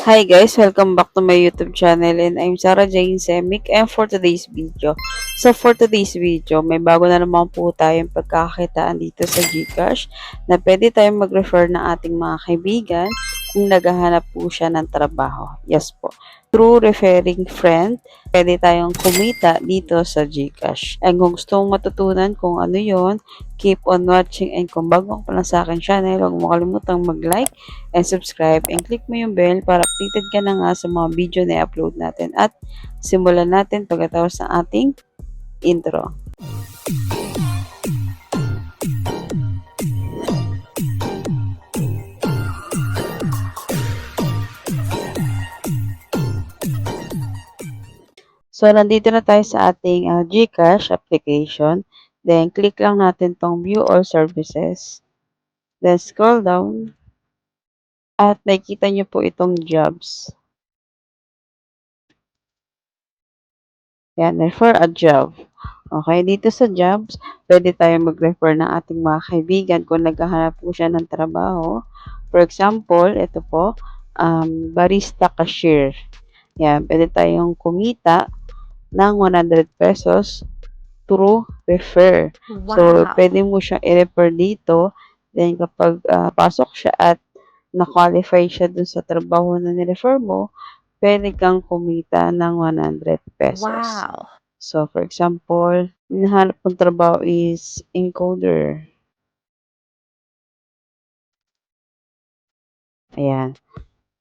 Hi guys, welcome back to my YouTube channel and I'm Sarah Jane Semic and for today's video. So for today's video, may bago na naman po tayong pagkakakitaan dito sa Gcash na pwede tayong mag-refer ng ating mga kaibigan kung naghahanap po siya ng trabaho. Yes po. Through referring friend, pwede tayong kumita dito sa Gcash. And kung gusto mong matutunan kung ano yon, keep on watching and kung bago ka pa lang sa akin channel, huwag mo kalimutang mag-like and subscribe and click mo yung bell para updated ka na nga sa mga video na i-upload natin at simulan natin pagkatapos ng ating intro. So, nandito na tayo sa ating uh, Gcash application. Then, click lang natin tong view all services. Then, scroll down. At nakikita nyo po itong jobs. Yan, refer a job. Okay, dito sa jobs, pwede tayo mag-refer ng ating mga kaibigan kung naghahanap po siya ng trabaho. For example, ito po, um, barista cashier. Yan, pwede tayong kumita ng 100 pesos through refer. So, pwede mo siya i-refer dito. Then, kapag ah, pasok siya at na-qualify siya dun sa trabaho na nirefer mo, pwede kang kumita ng 100 pesos. Wow. So, for example, hinahanap kong trabaho is encoder. Ayan.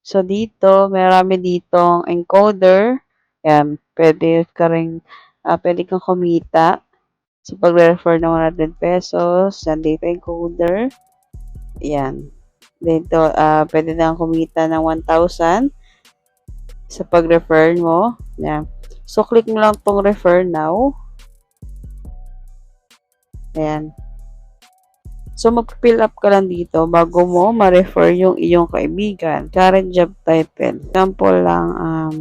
So, dito, marami ditong encoder. Ayan, pwede ka rin, ah, pwede kang kumita sa pag-refer ng 100 pesos sa data encoder. Ayan. Dito, ah, pwede na kumita ng 1,000 sa pag-refer mo. Ayan. So, click mo lang tong refer now. Ayan. So, mag-fill up ka lang dito bago mo ma-refer yung iyong kaibigan. Current job title. Example lang, um,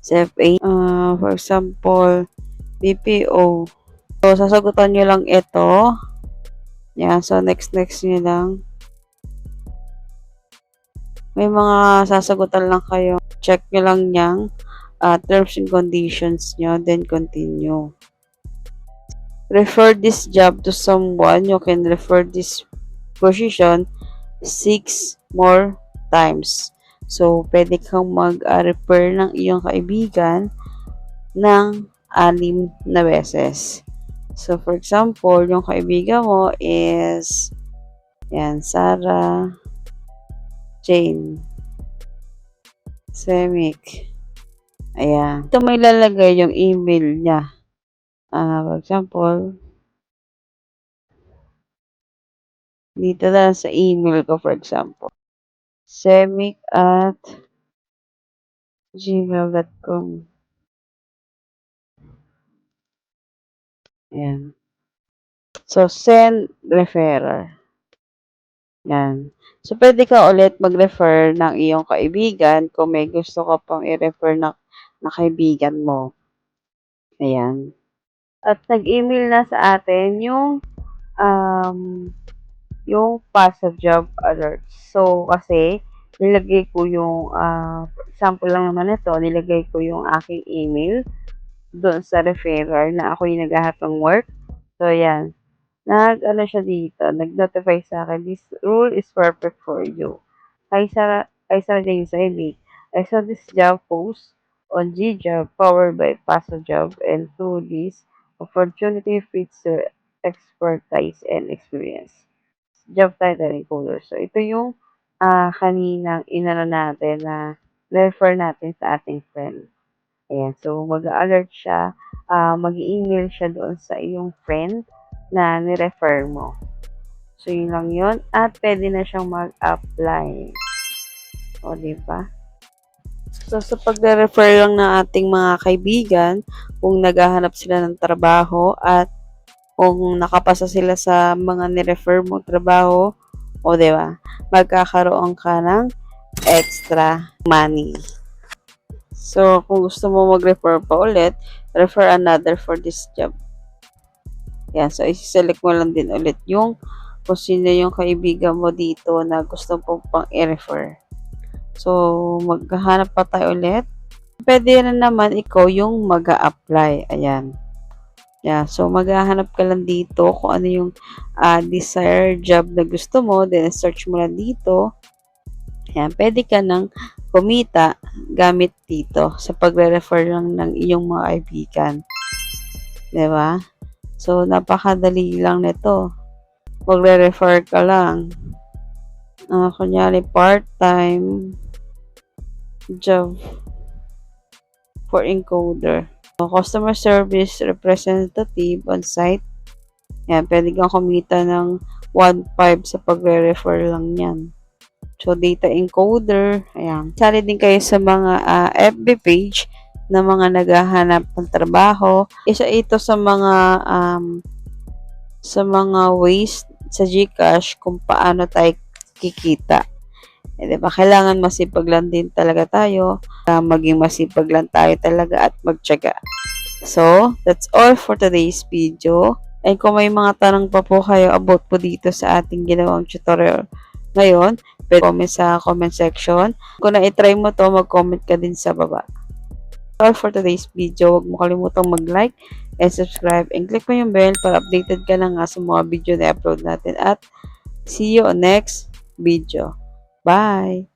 CFA. Uh, for example, BPO. So, sasagutan nyo lang ito. Yan. So, next, next nyo lang. May mga sasagutan lang kayo. Check nyo lang yang uh, terms and conditions nyo, then continue. Refer this job to someone. You can refer this position six more times. So, pwede kang mag-refer ng iyong kaibigan ng anim na beses. So, for example, yung kaibigan mo is yan, Sarah Jane Semik. Ayan. Ito may lalagay yung email niya. Ah, for example, dito na sa email ko, for example. Semic at gmail.com. Ayan. So, send referrer. Yan. So, pwede ka ulit mag-refer ng iyong kaibigan kung may gusto ka pang i-refer na, na kaibigan mo. Ayan. At nag-email na sa atin yung um, yung passive job alert. So, kasi nilagay ko yung uh, example lang naman ito, nilagay ko yung aking email doon sa referrer na ako yung naghahanap ng work. So, yan nag ano siya dito, nag-notify sa akin, this rule is perfect for you. Sarah, hi Sarah James Ivy. I saw this job post on Gjob powered by Paso Job and through this opportunity fits your expertise and experience. Job title encoder. So, ito yung uh, kaninang inano natin na refer natin sa ating friend. Ayan. So, mag-alert siya. Uh, mag-email siya doon sa iyong friend na ni-refer mo. So, yun lang yun. At pwede na siyang mag-apply. O, di ba? So, sa pag-refer lang ng ating mga kaibigan, kung naghahanap sila ng trabaho at kung nakapasa sila sa mga ni-refer mo trabaho, o ba, magkakaroon ka ng extra money. So, kung gusto mo mag-refer pa ulit, refer another for this job. Yan, so isi-select mo lang din ulit yung kung sino yung kaibigan mo dito na gusto po pang i-refer. So, maghahanap pa tayo ulit. Pwede rin naman ikaw yung mag apply Ayan. Yeah, so maghahanap ka lang dito kung ano yung uh, desired job na gusto mo, then search mo lang dito. Ayan, pwede ka nang kumita gamit dito sa pagre-refer lang ng iyong mga kaibigan. ba? So, napakadali lang nito. Magre-refer ka lang. Uh, kunyari, part-time job for encoder. Customer service representative on site. Yan, pwede kang kumita ng 1.5 sa pagre-refer lang yan. So, data encoder. Ayan. Sali din kayo sa mga uh, ah, FB page na mga naghahanap ng trabaho. Isa ito sa mga um, sa mga ways sa GCash kung paano tayo kikita. Eh, diba? Kailangan masipag lang din talaga tayo. Uh, maging masipag lang tayo talaga at magtyaga. So, that's all for today's video. And kung may mga tanong pa po kayo about po dito sa ating ginawang tutorial ngayon, pwede comment sa comment section. Kung na-try mo to, mag-comment ka din sa baba. All for today's video. Huwag mo kalimutang mag-like and subscribe and click mo yung bell para updated ka na nga sa mga video na upload natin. At see you on next video. Bye!